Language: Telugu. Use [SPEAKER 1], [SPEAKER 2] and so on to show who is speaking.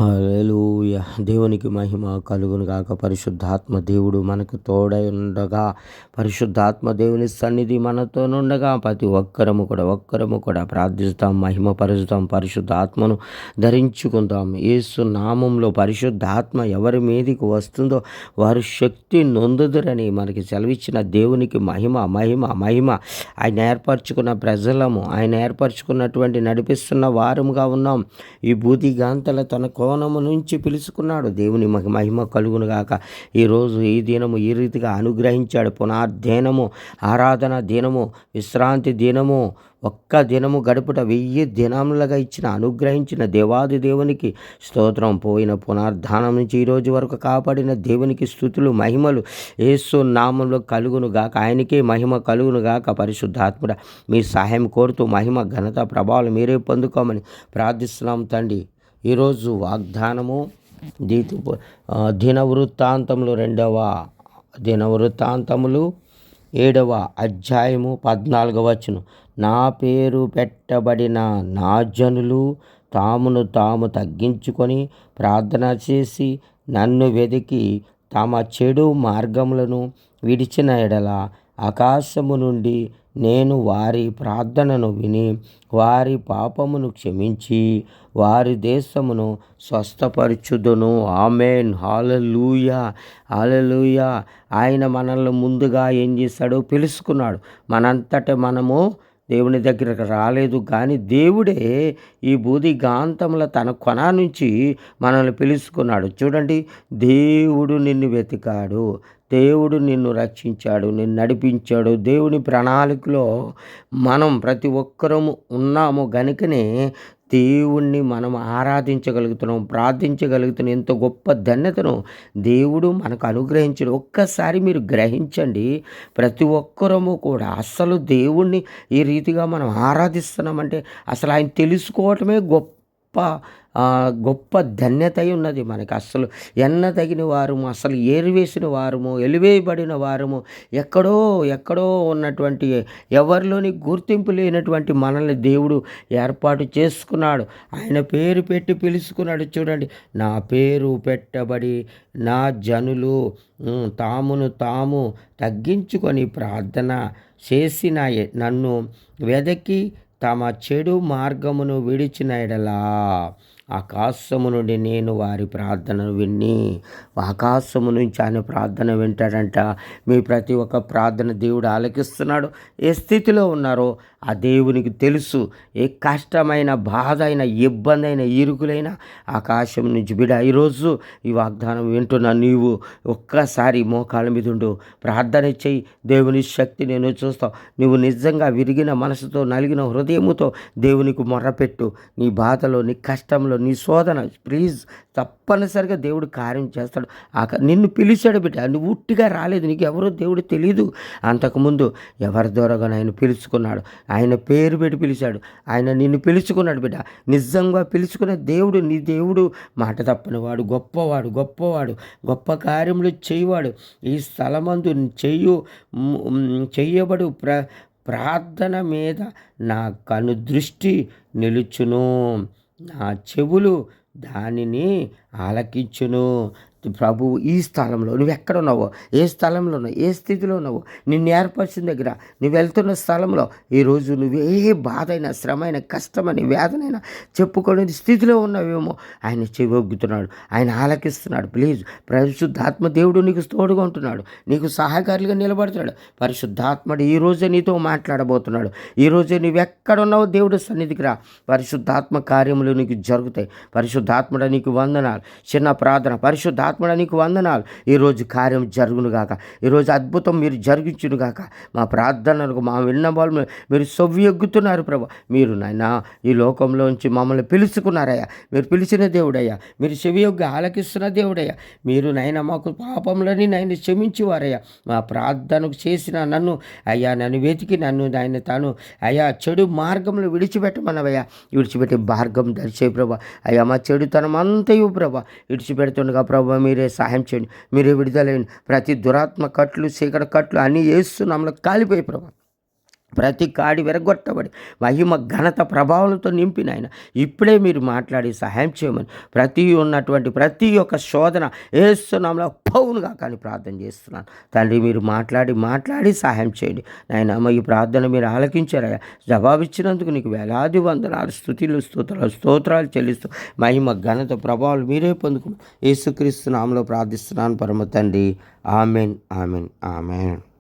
[SPEAKER 1] హల్లెలూయ. దేవునికి మహిమ కలుగును గాక. పరిశుద్ధాత్మ దేవుడు మనకు తోడై ఉండగా. పరిశుద్ధాత్మ దేవుని సన్నిధి మనతో ఉండగా ప్రతి ఒక్కరము కూడా ఒక్కరము కూడా ప్రార్థిస్తాం మహిమ పరుస్తాం పరిశుద్ధాత్మను ధరించుకుందాం. యేసు నామంలో పరిశుద్ధాత్మ ఎవరి మీదికి వస్తుందో వారు శక్తి నొందుదురని మనకి సెలవిచ్చిన దేవునికి మహిమ మహిమ మహిమ. ఆయన ఏర్పరచుకున్న ప్రజలము ఆయన ఏర్పరచుకున్నటువంటి నడిపిస్తున్న వారముగా ఉన్నాం. ఈ బూదిగాంతల తన కోణము నుంచి పిలుచుకున్నాడు. దేవుని మహి- మహిమ కలుగునుగాక ఈరోజు ఈ దినము ఈ రీతిగా అనుగ్రహించాడు. పునర్దినము ఆరాధన దినము విశ్రాంతి దినము ఒక్క దినము గడుపుట వెయ్యి దినములుగా ఇచ్చిన అనుగ్రహించిన దేవాది దేవునికి స్తోత్రం. పోయిన పునర్ధానం నుంచి ఈ రోజు వరకు కాపాడిన దేవునికి స్థుతులు మహిమలు ఏసు నామంలో కలుగును గాక. ఆయనకే మహిమ కలుగును గాక. పరిశుద్ధాత్ముడ మీ సహాయం కోరుతూ మహిమ ఘనత ప్రభావాలు మీరే పొందుకోమని ప్రార్థిస్తున్నాం తండ్రి. ఈరోజు వాగ్దానము దీతి దినవృత్తాంతములు రెండవ దినవృత్తాంతములు ఏడవ అధ్యాయము పద్నాలుగవ వచనం. నా పేరు పెట్టబడిన నా జనులు తామును తాము తగ్గించుకొని ప్రార్థన చేసి నన్ను వెదికి తమ చెడు మార్గములను విడిచిన ఎడల ఆకాశము నుండి నేను వారి ప్రార్థనను విని వారి పాపమును క్షమించి వారి దేశమును స్వస్థపరచుదును. ఆమెన్. హాలూయా హాలూయా ఆయన మనల్ని ముందుగా ఏం చేశాడో పిలుచుకున్నాడు మనంతట మనము దేవుని దగ్గరకు రాలేదు. కానీ దేవుడే ఈ బూది గాంతముల తన కొన నుంచి మనల్ని పిలుచుకున్నాడు చూడండి దేవుడు నిన్ను వెతికాడు. దేవుడు నిన్ను రక్షించాడు నిన్ను నడిపించాడు. దేవుని ప్రణాళికలో మనం ప్రతి ఒక్కరము ఉన్నాము గనుకనే దేవుణ్ణి మనం ఆరాధించగలుగుతున్నాం ప్రార్థించగలుగుతున్నాం. ఎంత గొప్ప ధన్యతను దేవుడు మనకు అనుగ్రహించడు. ఒక్కసారి మీరు గ్రహించండి ప్రతి ఒక్కరము కూడా అసలు దేవుణ్ణి ఈ రీతిగా మనం ఆరాధిస్తున్నామంటే అసలు ఆయన తెలుసుకోవటమే గొప్ప గొప్ప గొప్ప ధన్యత ఉన్నది మనకి. అసలు ఎన్న తగిన వారము అసలు ఏరివేసిన వారము ఎలివేయబడిన వారము ఎక్కడో ఎక్కడో ఉన్నటువంటి ఎవరిలోని గుర్తింపు లేనటువంటి మనల్ని దేవుడు ఏర్పాటు చేసుకున్నాడు. ఆయన పేరు పెట్టి పిలుచుకున్నాడు చూడండి నా పేరు పెట్టబడి నా జనులు తామును తాము తగ్గించుకొని ప్రార్థన చేసిన నన్ను వెదకి తమ చెడు మార్గమును విడిచిన ఎడలా ఆకాశము నుండి నేను వారి ప్రార్థనను విన్ని ఆకాశము నుంచి ఆయన ప్రార్థన వింటాడంట. మీ ప్రతి ఒక్క ప్రార్థన దేవుడు ఆలకిస్తున్నాడు. ఏ స్థితిలో ఉన్నారో ఆ దేవునికి తెలుసు. ఏ కష్టమైన బాధ అయిన ఇబ్బంది అయిన ఇరుకులైన ఆకాశం నుంచి బిడ ఈరోజు ఈ వాగ్దానం వింటున్న నీవు ఒక్కసారి మోకాళ్ళ మీద ఉండు. ప్రార్థన చెయ్యి దేవుని శక్తి నేను చూస్తావు నువ్వు నిజంగా విరిగిన మనసుతో నలిగిన హృదయముతో దేవునికి మొర్రపెట్టు నీ బాధలో నీ కష్టంలో నీ శోధన ప్లీజ్ తప్పనిసరిగా దేవుడు కార్యం చేస్తాడు. ఆక నిన్ను పిలిచాడు బిడ్డ నువ్వు ఉట్టిగా రాలేదు నీకు ఎవరో దేవుడు తెలియదు అంతకుముందు ఎవరి ద్వారాగా ఆయన పిలుచుకున్నాడు? ఆయన పేరు పెట్టి పిలిచాడు. ఆయన నిన్ను పిలుచుకున్నాడు బిడ్డ. నిజంగా పిలుచుకున్న దేవుడు నీ దేవుడు మాట తప్పని వాడు గొప్పవాడు గొప్పవాడు గొప్ప కార్యములు చేయవాడు. ఈ స్థలమందు చెయ్యు చేయబడు చెయ్యబడు ప్ర ప్రార్థన మీద నా కను దృష్టి నిలుచును. నా చెవులు దానిని ఆలకించును. ప్రభు ఈ స్థలంలో నువ్వు ఎక్కడ ఉన్నావో ఏ స్థలంలో ఉన్నావు ఏ స్థితిలో ఉన్నావో నిన్ను ఏర్పరిచిన దగ్గర నువ్వు వెళ్తున్న స్థలంలో ఈరోజు నువ్వు ఏ బాధ అయినా శ్రమ అయినా కష్టమని వేదనైనా చెప్పుకోలేని స్థితిలో ఉన్నావేమో ఆయన చెవొగ్గుతున్నాడు ఆయన ఆలకిస్తున్నాడు. ప్లీజ్ పరిశుద్ధాత్మ దేవుడు నీకు తోడుగా ఉంటున్నాడు. నీకు సహాయకారులుగా నిలబడుతున్నాడు. పరిశుద్ధాత్మడు ఈ నీతో మాట్లాడబోతున్నాడు. ఈ రోజే నువ్వు ఉన్నావో దేవుడు సన్నిధికి రా. పరిశుద్ధాత్మ కార్యములు నీకు జరుగుతాయి. పరిశుద్ధాత్మడ నీకు వందనాలు. చిన్న ప్రార్థన పరిశుద్ధాత్మడ నీకు వందనాలు. ఈరోజు కార్యం జరుగును గాక. ఈరోజు అద్భుతం మీరు జరిగించునుగాక మా ప్రార్థనలకు మా విన్న వాళ్ళు మీరు సొవ్వెగ్గుతున్నారు ప్రభు. మీరు నాయన ఈ లోకంలోంచి మమ్మల్ని పిలుచుకున్నారయ్యా. మీరు పిలిచిన దేవుడయ్యా. మీరు చెవియొగ్గి ఆలకిస్తున్న దేవుడయ్యా. మీరు నాయన మాకు పాపంలోని నాయన క్షమించేవారయ్యా. మా ప్రార్థనకు చేసిన నన్ను అయ్యా నన్ను వెతికి నన్ను ఆయన తాను అయ్యా చెడు మార్గంలో విడిచిపెట్టమన్నవయ్యా. విడిచిపెట్టే మార్గం దరిచే ప్రభా. అయ్యా మా చెడుతనం అంతయు ప్రభా. విడిచిపెడుతుండగా ప్రభా మీరే సహాయం చేయండి. మీరే విడుదలైంది ప్రతి దురాత్మ కట్లు చీకటి కట్లు అన్నీ వేస్తున్నాంలో కాలిపోయి ప్రభా. ప్రతి కాడి విరగొట్టబడి మహిమ ఘనత ప్రభావాలతో నింపిన ఆయన. ఇప్పుడే మీరు మాట్లాడి సహాయం చేయమని ప్రతి ఉన్నటువంటి ప్రతి ఒక్క శోధన ఏస్తున్నాంలో పౌనుగా కానీ ప్రార్థన చేస్తున్నాను. తండ్రి మీరు మాట్లాడి మాట్లాడి సహాయం చేయండి. నాయన ఈ ప్రార్థన మీరు ఆలకించారయ్యా. జవాబిచ్చినందుకు నీకు వేలాది వందనాలు స్థుతులు స్తోత్రాలు స్తోత్రాలు చెల్లిస్తూ మహిమ ఘనత ప్రభావాలు మీరే పొందుకు యేసుక్రీస్తు నామలో ప్రార్థిస్తున్నాను పరమ తండ్రి. Amen amen amen.